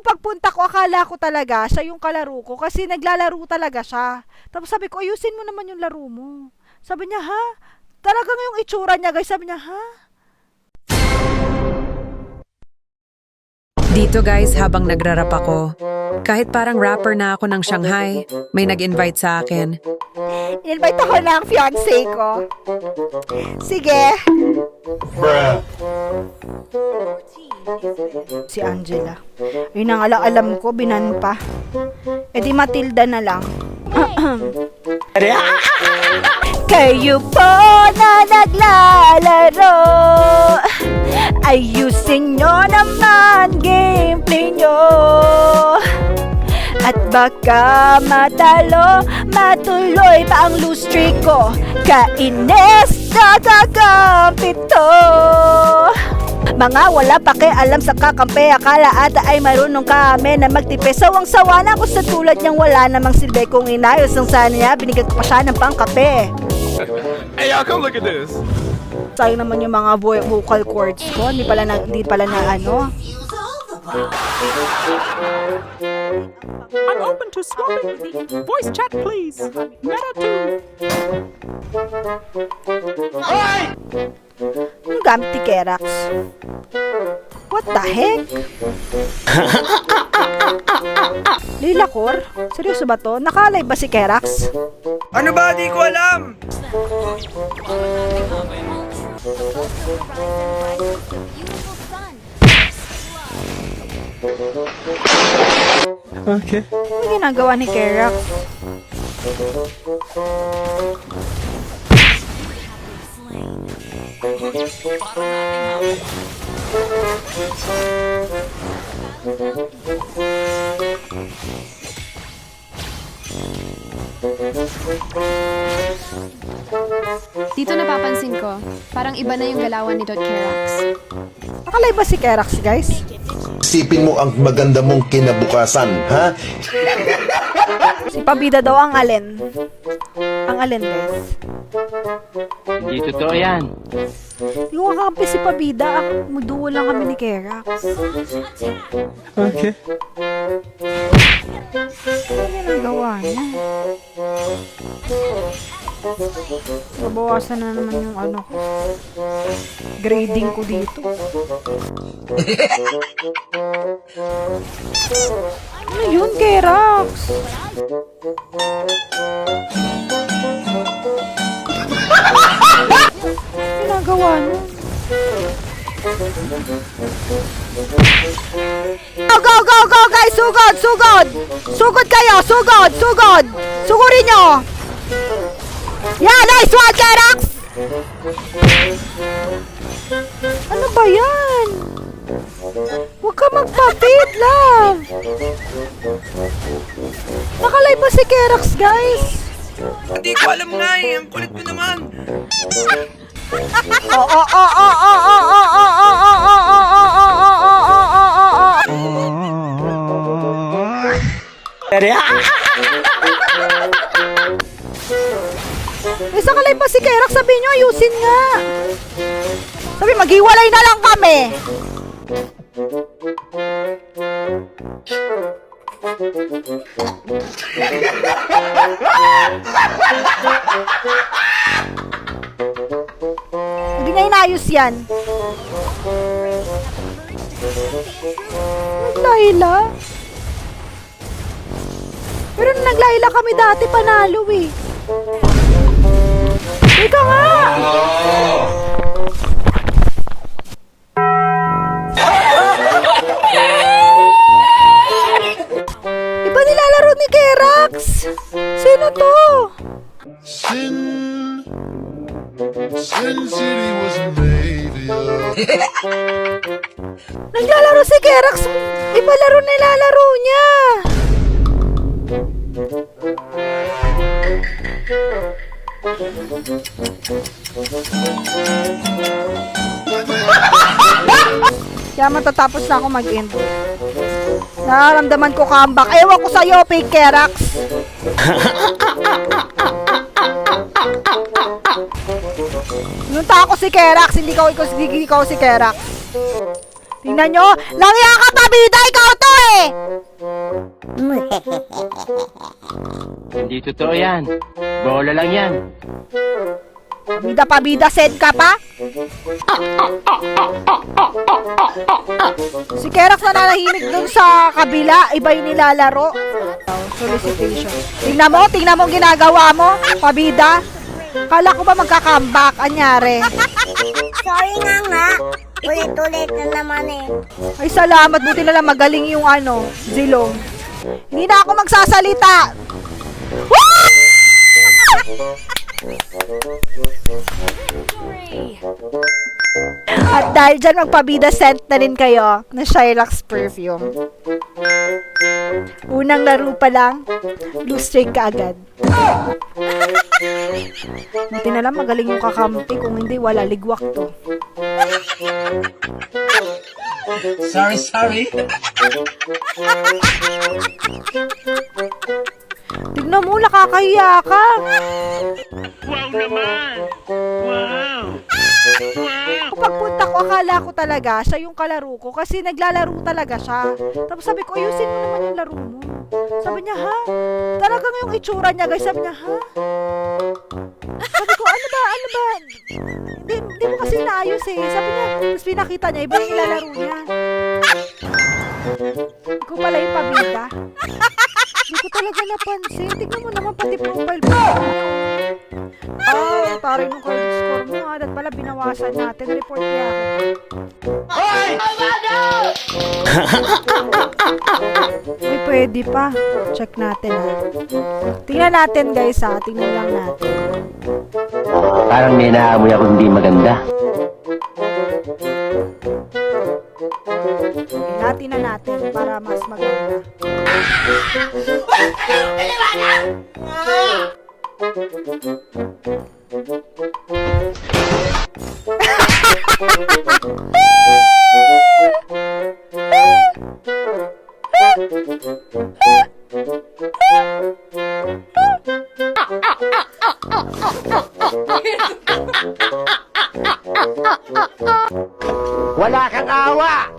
Pagpunta ko, akala ko talaga siya yung kalaro ko kasi naglalaro talaga siya. Tapos sabi ko, ayusin mo naman yung laro mo. Sabi niya, ha? Talagang yung itsura niya, guys. Sabi niya, ha? Dito guys, habang nagrarap ako, kahit parang rapper na ako ng Shanghai, may nag-invite sa akin. In-invite ako ng fiancé ko. Sige. Si Angela. Yun ang ala- alam ko, binan pa. E di Matilda na lang. Kayo po na naglalaro Ayusin nyo naman gameplay nyo At baka matalo Matuloy pa ang loose streak ko Kainis na kakampito mga wala pakialam sa kakampi Akala ata ay marunong kami na magtipe Sawang-sawa na ako sa tulad niyang wala namang silbi Kung inayos ang sana niya Binigyan ko pa siya ng pangkape Hey, y'all, come look at this. Sayang naman yung mga vo- vocal cords ko. Hindi pala na, hindi pala na ano. I'm open to swapping the voice chat, please. Meta 2. Yung gamit ni Kerax. What the heck? Lila Core? Seryoso ba to? Nakalive ba si Kerax? Ano ba? Di ko alam! Okay. Ano ginagawa ni Kerax? Dito napapansin ko, parang iba na yung galawan ni Dot Kerax. Nakalive ba si Kerax, guys? Isipin mo ang maganda mong kinabukasan, ha? Si Pabida daw ang alin. Alin, guys. Hindi totoo yan. Yung kakampi si Pabida, ako, muduo lang kami ni Kerax. Okay. Ano ginagawa niya? Nabawasan na naman yung ano ko. Grading ko dito. ano yun, Kerax? Go, go, go, go, guys! Sugod, sugod! Sugod kayo! Sugod, sugod! Sugurin nyo! Yeah, nice one, Kerax! Ano ba yan? Huwag ka magpapit, love! Nakalive ba si Kerax, guys? Hindi ko alam nga eh. Ang kulit mo naman. Oh, oh, oh, oh, oh, oh, oh, May sakalay pa si Kerak, sabi nyo, ayusin nga. Sabi, maghiwalay na lang kami. Hindi na inayos yan. Naglayla? Pero nung naglayla kami dati, panalo eh. Ika nga! Iba nilalaro ni Kerax! Sino to? Sin, Sin City was made. Naglalaro si Kerax. Iba laro nilalaro niya. Kaya matatapos na ako mag-end. Nararamdaman ko comeback. Ewan ko sa'yo, Pig Kerax. Nunta ako si Kerax, hindi ko, hindi ko si Kerax. Tingnan nyo, langya ka pabida, ikaw to eh! Hindi totoo yan. Bola lang yan. Pabida, pabida, send ka pa? Si Kerak na nanahimik dun sa kabila, iba yung nilalaro. Solicitation. Tingnan mo, tingnan mo ang ginagawa mo, pabida. Kala ko ba magka-comeback, anyari? Sorry nga nga. Ulit-ulit na naman eh. Ay, salamat. Buti na lang magaling yung ano, zilong. Hindi na ako magsasalita. At dahil dyan magpabida scent na rin kayo ng Shylock's perfume. Unang laro pa lang, blue streak ka agad. Buti na lang magaling yung kakampi. Kung hindi, wala ligwak to. Sorry, sorry. Tignan mo, nakakahiya ka. Wow naman! Wow! Pagpunta ko, akala ko talaga siya yung kalaro ko kasi naglalaro talaga siya. Tapos sabi ko, ayusin mo naman yung laro mo. Sabi niya, ha? Talagang yung itsura niya, guys. Sabi niya, ha? Sabi ko, ano ba, ano ba? Hindi, kasi naayos eh. Sabi niya, tapos pinakita niya, iba yung ilalaro niya. Ikaw pala yung pabida. Hindi ko talaga napansin. Tignan mo naman pati profile mo. Oh, taray nung credit score mo ha. Dahil pala binawasan natin. Report niya ako. Uy, pwede pa. Check natin ha. Tingnan natin guys ha. Tingnan lang natin. Parang may naamoy ako hindi maganda. Natin na natin para mas maganda. Wala kang awa!